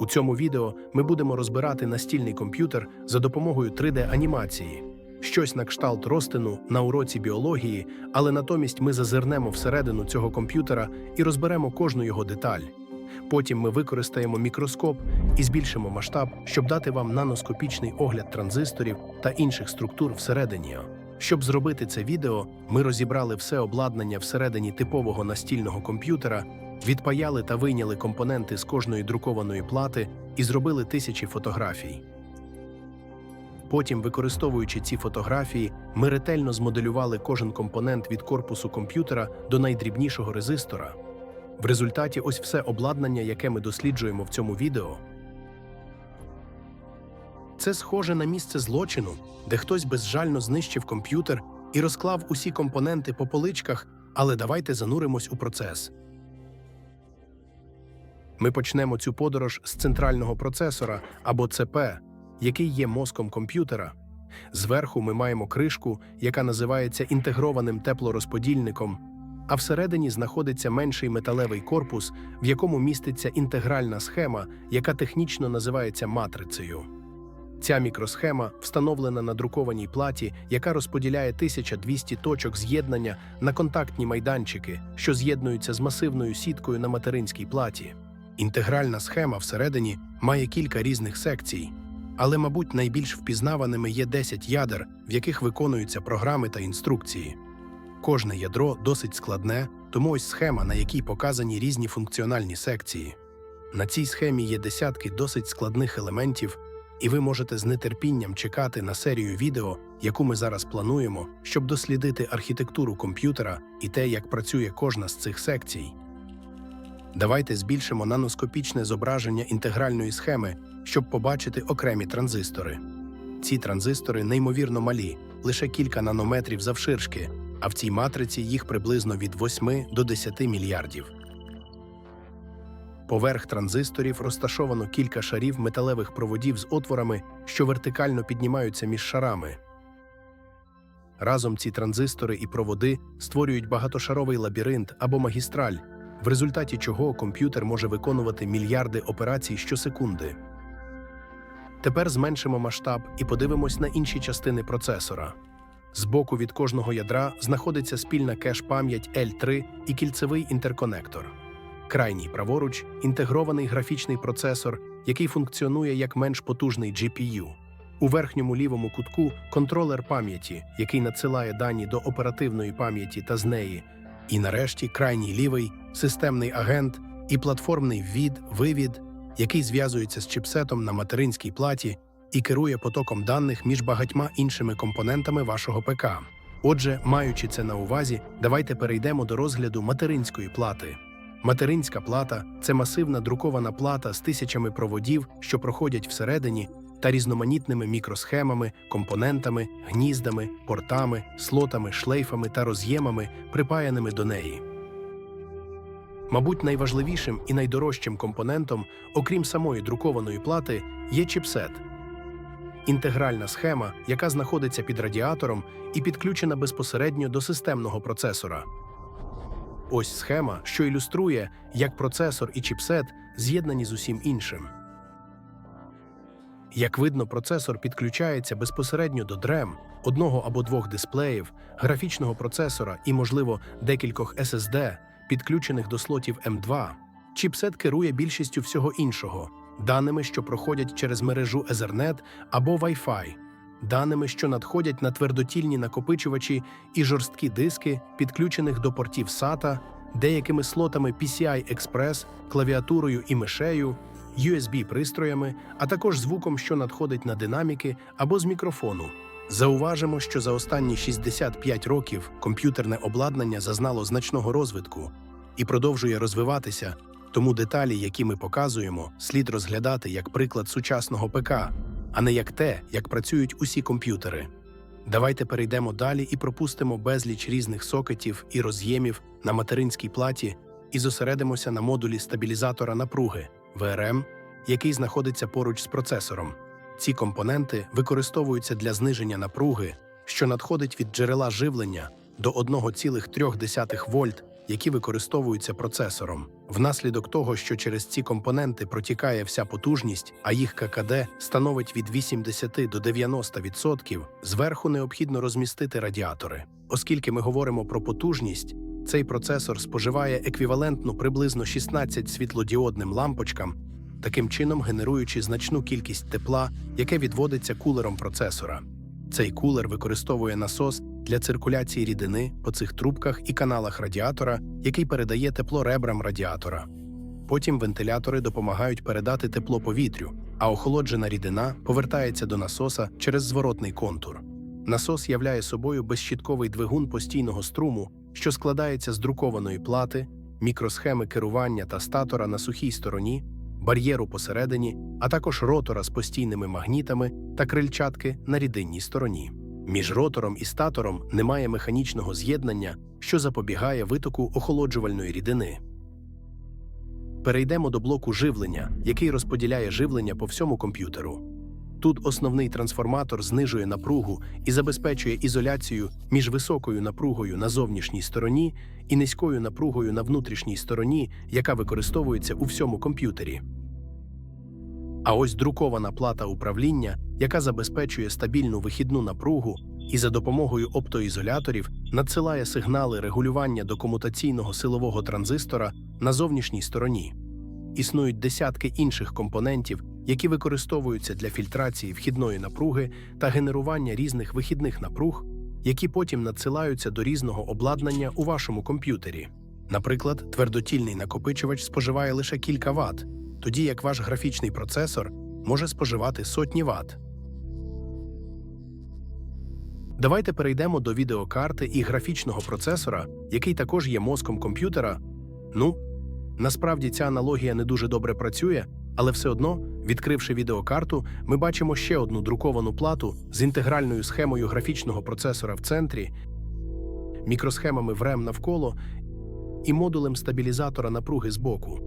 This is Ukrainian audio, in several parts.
У цьому відео ми будемо розбирати настільний комп'ютер за допомогою 3D-анімації. Щось на кшталт розтину на уроці біології, але натомість ми зазирнемо всередину цього комп'ютера і розберемо кожну його деталь. Потім ми використаємо мікроскоп і збільшимо масштаб, щоб дати вам наноскопічний огляд транзисторів та інших структур всередині. Щоб зробити це відео, ми розібрали все обладнання всередині типового настільного комп'ютера, відпаяли та вийняли компоненти з кожної друкованої плати і зробили тисячі фотографій. Потім, використовуючи ці фотографії, ми ретельно змоделювали кожен компонент від корпусу комп'ютера до найдрібнішого резистора. В результаті ось все обладнання, яке ми досліджуємо в цьому відео. Це схоже на місце злочину, де хтось безжально знищив комп'ютер і розклав усі компоненти по поличках, але давайте зануримось у процес. Ми почнемо цю подорож з центрального процесора або ЦП, який є мозком комп'ютера. Зверху ми маємо кришку, яка називається інтегрованим теплорозподільником, а всередині знаходиться менший металевий корпус, в якому міститься інтегральна схема, яка технічно називається матрицею. Ця мікросхема встановлена на друкованій платі, яка розподіляє 1200 точок з'єднання на контактні майданчики, що з'єднуються з масивною сіткою на материнській платі. Інтегральна схема всередині має кілька різних секцій, але, мабуть, найбільш впізнаваними є 10 ядер, в яких виконуються програми та інструкції. Кожне ядро досить складне, тому ось схема, на якій показані різні функціональні секції. На цій схемі є десятки досить складних елементів, і ви можете з нетерпінням чекати на серію відео, яку ми зараз плануємо, щоб дослідити архітектуру комп'ютера і те, як працює кожна з цих секцій. Давайте збільшимо наноскопічне зображення інтегральної схеми, щоб побачити окремі транзистори. Ці транзистори неймовірно малі, лише кілька нанометрів завширшки, а в цій матриці їх приблизно від 8 до 10 мільярдів. Поверх транзисторів розташовано кілька шарів металевих проводів з отворами, що вертикально піднімаються між шарами. Разом ці транзистори і проводи створюють багатошаровий лабіринт або магістраль, в результаті чого комп'ютер може виконувати мільярди операцій щосекунди. Тепер зменшимо масштаб і подивимось на інші частини процесора. Збоку від кожного ядра знаходиться спільна кеш-пам'ять L3 і кільцевий інтерконектор. Крайній праворуч інтегрований графічний процесор, який функціонує як менш потужний GPU. У верхньому лівому кутку контролер пам'яті, який надсилає дані до оперативної пам'яті та з неї. І нарешті крайній лівий системний агент і платформний ввід, вивід, який зв'язується з чіпсетом на материнській платі і керує потоком даних між багатьма іншими компонентами вашого ПК. Отже, маючи це на увазі, давайте перейдемо до розгляду материнської плати. Материнська плата це масивна друкована плата з тисячами проводів, що проходять всередині, та різноманітними мікросхемами, компонентами, гніздами, портами, слотами, шлейфами та роз'ємами, припаяними до неї. Мабуть, найважливішим і найдорожчим компонентом, окрім самої друкованої плати, є чіпсет. Інтегральна схема, яка знаходиться під радіатором і підключена безпосередньо до системного процесора. Ось схема, що ілюструє, як процесор і чіпсет з'єднані з усім іншим. Як видно, процесор підключається безпосередньо до DRAM, одного або двох дисплеїв, графічного процесора і, можливо, декількох SSD, підключених до слотів M2. Чіпсет керує більшістю всього іншого, даними, що проходять через мережу Ethernet або Wi-Fi, даними, що надходять на твердотільні накопичувачі і жорсткі диски, підключених до портів SATA, деякими слотами PCI Express, клавіатурою і мишею, USB-пристроями, а також звуком, що надходить на динаміки або з мікрофону. Зауважимо, що за останні 65 років комп'ютерне обладнання зазнало значного розвитку і продовжує розвиватися, тому деталі, які ми показуємо, слід розглядати як приклад сучасного ПК, а не як те, як працюють усі комп'ютери. Давайте перейдемо далі і пропустимо безліч різних сокетів і роз'ємів на материнській платі і зосередимося на модулі стабілізатора напруги ВРМ, який знаходиться поруч з процесором. Ці компоненти використовуються для зниження напруги, що надходить від джерела живлення до 1,3 вольт, які використовуються процесором. Внаслідок того, що через ці компоненти протікає вся потужність, а їх ККД становить від 80 до 90%, зверху необхідно розмістити радіатори. Оскільки ми говоримо про потужність, цей процесор споживає еквівалентну приблизно 16 світлодіодним лампочкам, таким чином генеруючи значну кількість тепла, яке відводиться кулером процесора. Цей кулер використовує насос для циркуляції рідини по цих трубках і каналах радіатора, який передає тепло ребрам радіатора. Потім вентилятори допомагають передати тепло повітрю, а охолоджена рідина повертається до насоса через зворотний контур. Насос являє собою безщітковий двигун постійного струму, що складається з друкованої плати, мікросхеми керування та статора на сухій стороні, бар'єру посередині, а також ротора з постійними магнітами та крильчатки на рідинній стороні. Між ротором і статором немає механічного з'єднання, що запобігає витоку охолоджувальної рідини. Перейдемо до блоку живлення, який розподіляє живлення по всьому комп'ютеру. Тут основний трансформатор знижує напругу і забезпечує ізоляцію між високою напругою на зовнішній стороні і низькою напругою на внутрішній стороні, яка використовується у всьому комп'ютері. А ось друкована плата управління, яка забезпечує стабільну вихідну напругу і за допомогою оптоізоляторів надсилає сигнали регулювання до комутаційного силового транзистора на зовнішній стороні. Існують десятки інших компонентів, які використовуються для фільтрації вхідної напруги та генерування різних вихідних напруг, які потім надсилаються до різного обладнання у вашому комп'ютері. Наприклад, твердотільний накопичувач споживає лише кілька Вт, тоді як ваш графічний процесор може споживати сотні Вт. Давайте перейдемо до відеокарти і графічного процесора, який також є мозком комп'ютера. Ну, насправді ця аналогія не дуже добре працює, але все одно, відкривши відеокарту, ми бачимо ще одну друковану плату з інтегральною схемою графічного процесора в центрі, мікросхемами в REM навколо і модулем стабілізатора напруги збоку.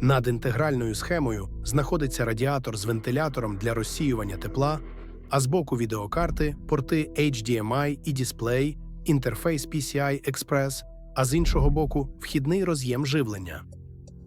Над інтегральною схемою знаходиться радіатор з вентилятором для розсіювання тепла, а збоку відеокарти порти HDMI і дисплей, інтерфейс PCI Express, а з іншого боку вхідний роз'єм живлення.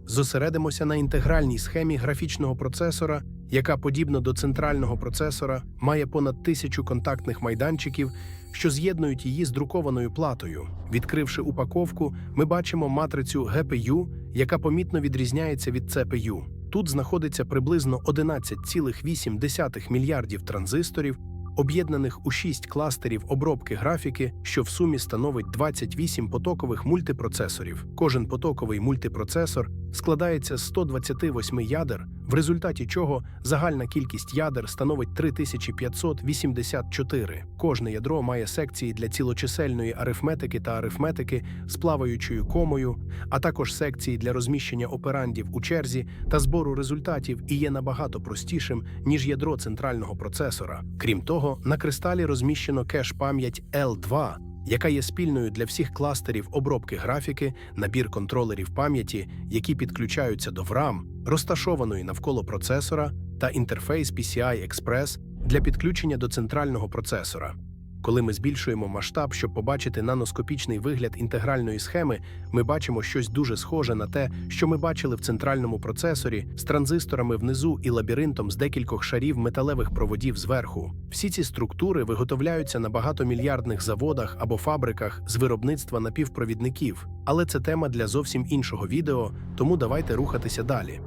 Зосередимося на інтегральній схемі графічного процесора, яка, подібно до центрального процесора, має понад тисячу контактних майданчиків, що з'єднують її з друкованою платою. Відкривши упаковку, ми бачимо матрицю GPU, яка помітно відрізняється від CPU. Тут знаходиться приблизно 11,8 мільярдів транзисторів, об'єднаних у 6 кластерів обробки графіки, що в сумі становить 28 потокових мультипроцесорів. Кожен потоковий мультипроцесор складається з 128 ядер, в результаті чого загальна кількість ядер становить 3584. Кожне ядро має секції для цілочисельної арифметики та арифметики з плаваючою комою, а також секції для розміщення операндів у черзі та збору результатів і є набагато простішим, ніж ядро центрального процесора. Крім того, на кристалі розміщено кеш-пам'ять L2, яка є спільною для всіх кластерів обробки графіки, набір контролерів пам'яті, які підключаються до VRAM, розташованої навколо процесора, та інтерфейс PCI Express для підключення до центрального процесора. Коли ми збільшуємо масштаб, щоб побачити наноскопічний вигляд інтегральної схеми, ми бачимо щось дуже схоже на те, що ми бачили в центральному процесорі з транзисторами внизу і лабіринтом з декількох шарів металевих проводів зверху. Всі ці структури виготовляються на багатомільярдних заводах або фабриках з виробництва напівпровідників, але це тема для зовсім іншого відео, тому давайте рухатися далі.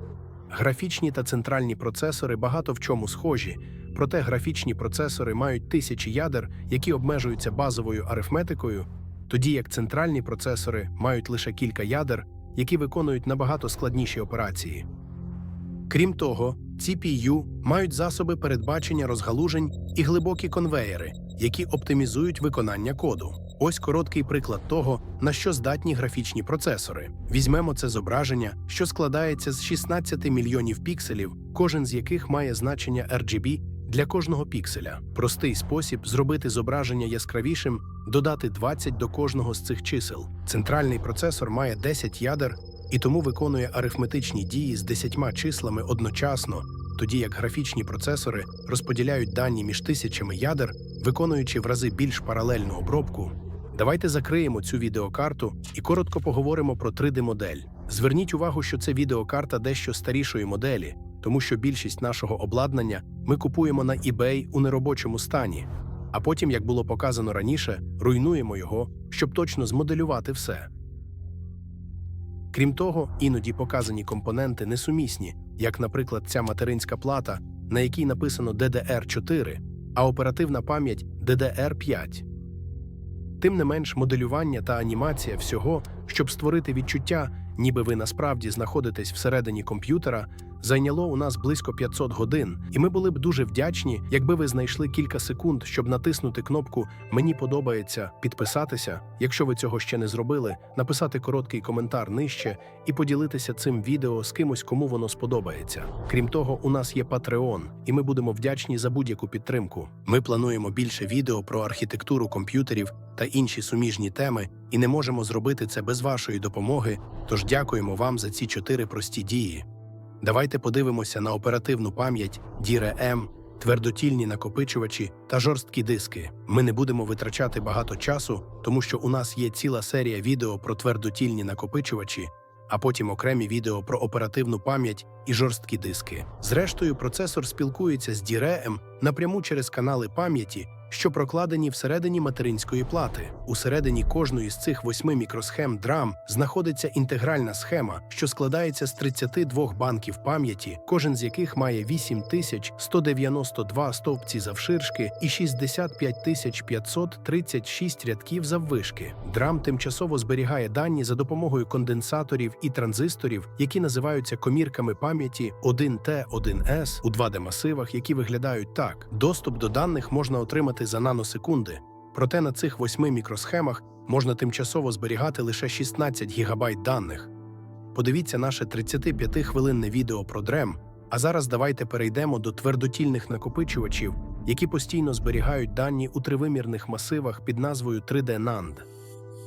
Графічні та центральні процесори багато в чому схожі, проте графічні процесори мають тисячі ядер, які обмежуються базовою арифметикою, тоді як центральні процесори мають лише кілька ядер, які виконують набагато складніші операції. Крім того, CPU мають засоби передбачення розгалужень і глибокі конвеєри, які оптимізують виконання коду. Ось короткий приклад того, на що здатні графічні процесори. Візьмемо це зображення, що складається з 16 мільйонів пікселів, кожен з яких має значення RGB для кожного пікселя. Простий спосіб зробити зображення яскравішим додати 20 до кожного з цих чисел. Центральний процесор має 10 ядер і тому виконує арифметичні дії з 10 числами одночасно, тоді як графічні процесори розподіляють дані між тисячами ядер, виконуючи в рази більш паралельну обробку. Давайте закриємо цю відеокарту і коротко поговоримо про 3D-модель. Зверніть увагу, що це відеокарта дещо старішої моделі, тому що більшість нашого обладнання ми купуємо на eBay у неробочому стані, а потім, як було показано раніше, руйнуємо його, щоб точно змоделювати все. Крім того, іноді показані компоненти несумісні, як, наприклад, ця материнська плата, на якій написано DDR4, а оперативна пам'ять DDR5. Тим не менш, моделювання та анімація всього, щоб створити відчуття, ніби ви насправді знаходитесь всередині комп'ютера, зайняло у нас близько 500 годин, і ми були б дуже вдячні, якби ви знайшли кілька секунд, щоб натиснути кнопку Мені подобається підписатися. Якщо ви цього ще не зробили, написати короткий коментар нижче і поділитися цим відео з кимось, кому воно сподобається. Крім того, у нас є Patreon, і ми будемо вдячні за будь-яку підтримку. Ми плануємо більше відео про архітектуру комп'ютерів та інші суміжні теми, і не можемо зробити це без вашої допомоги. Тож дякуємо вам за ці чотири прості дії. Давайте подивимося на оперативну пам'ять DRM, твердотільні накопичувачі та жорсткі диски. Ми не будемо витрачати багато часу, тому що у нас є ціла серія відео про твердотільні накопичувачі, а потім окремі відео про оперативну пам'ять і жорсткі диски. Зрештою, процесор спілкується з DRM напряму через канали пам'яті, що прокладені всередині материнської плати. Усередині кожної з цих восьми мікросхем DRAM знаходиться інтегральна схема, що складається з 32 банків пам'яті, кожен з яких має 8192 стовпці завширшки і 65536 рядків заввишки. DRAM тимчасово зберігає дані за допомогою конденсаторів і транзисторів, які називаються комірками пам'яті 1T, 1S у 2D-масивах, які виглядають так. Доступ до даних можна отримати за наносекунди. Проте на цих восьми мікросхемах можна тимчасово зберігати лише 16 ГБ даних. Подивіться наше 35-хвилинне відео про DRAM, а зараз давайте перейдемо до твердотільних накопичувачів, які постійно зберігають дані у тривимірних масивах під назвою 3D NAND.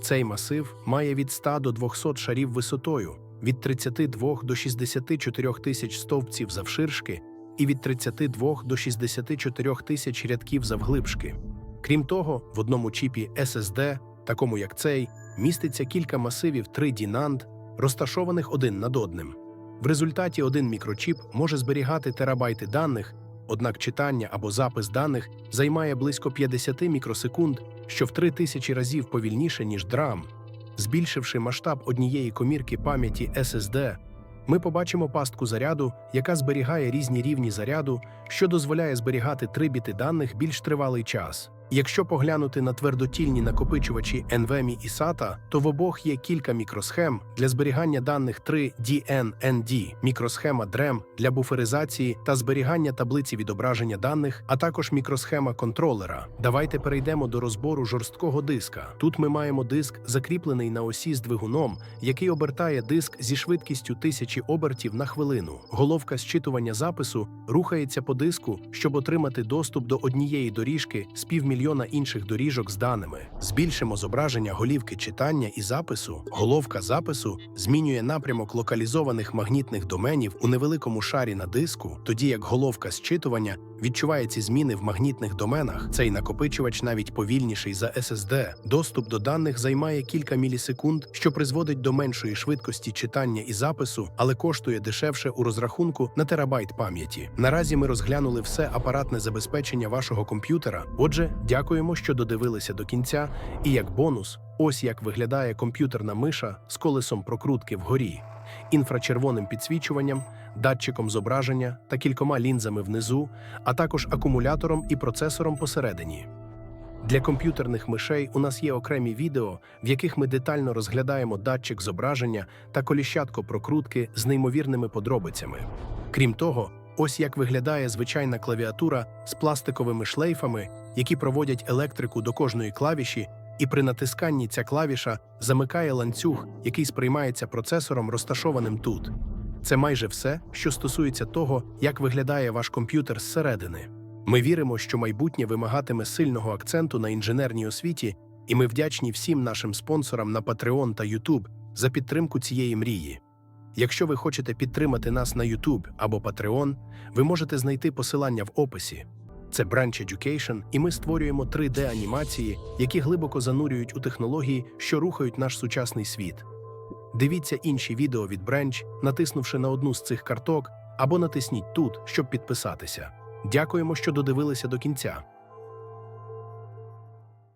Цей масив має від 100 до 200 шарів висотою, від 32 до 64 тисяч стовпців завширшки і від 32 до 64 тисяч рядків завглибшки. Крім того, в одному чіпі SSD, такому як цей, міститься кілька масивів 3D NAND, розташованих один над одним. В результаті один мікрочіп може зберігати терабайти даних, однак читання або запис даних займає близько 50 мікросекунд, що в 3000 разів повільніше, ніж DRAM. Збільшивши масштаб однієї комірки пам'яті SSD, ми побачимо пастку заряду, яка зберігає різні рівні заряду, що дозволяє зберігати три біти даних більш тривалий час. Якщо поглянути на твердотільні накопичувачі NVMe і SATA, то в обох є кілька мікросхем для зберігання даних 3 DNND, мікросхема DRAM для буферизації та зберігання таблиці відображення даних, а також мікросхема контролера. Давайте перейдемо до розбору жорсткого диска. Тут ми маємо диск, закріплений на осі з двигуном, який обертає диск зі швидкістю тисячі обертів на хвилину. Головка зчитування запису рухається по диску, щоб отримати доступ до однієї доріжки з півмільйона інших доріжок з даними. Збільшимо зображення голівки читання і запису. Головка запису змінює напрямок локалізованих магнітних доменів у невеликому шарі на диску, тоді як головка зчитування відчуває ці зміни в магнітних доменах. Цей накопичувач навіть повільніший за SSD. Доступ до даних займає кілька мілісекунд, що призводить до меншої швидкості читання і запису, але коштує дешевше у розрахунку на терабайт пам'яті. Наразі ми розглянули все апаратне забезпечення вашого комп'ютера. Отже, дякуємо, що додивилися до кінця. І як бонус, ось як виглядає комп'ютерна миша з колесом прокрутки вгорі, інфрачервоним підсвічуванням, датчиком зображення та кількома лінзами внизу, а також акумулятором і процесором посередині. Для комп'ютерних мишей у нас є окремі відео, в яких ми детально розглядаємо датчик зображення та коліщатко прокрутки з неймовірними подробицями. Крім того, ось як виглядає звичайна клавіатура з пластиковими шлейфами, які проводять електрику до кожної клавіші, і при натисканні ця клавіша замикає ланцюг, який сприймається процесором, розташованим тут. Це майже все, що стосується того, як виглядає ваш комп'ютер зсередини. Ми віримо, що майбутнє вимагатиме сильного акценту на інженерній освіті, і ми вдячні всім нашим спонсорам на Patreon та YouTube за підтримку цієї мрії. Якщо ви хочете підтримати нас на YouTube або Patreon, ви можете знайти посилання в описі. Це Branch Education, і ми створюємо 3D-анімації, які глибоко занурюють у технології, що рухають наш сучасний світ. Дивіться інші відео від Branch, натиснувши на одну з цих карток, або натисніть тут, щоб підписатися. Дякуємо, що додивилися до кінця.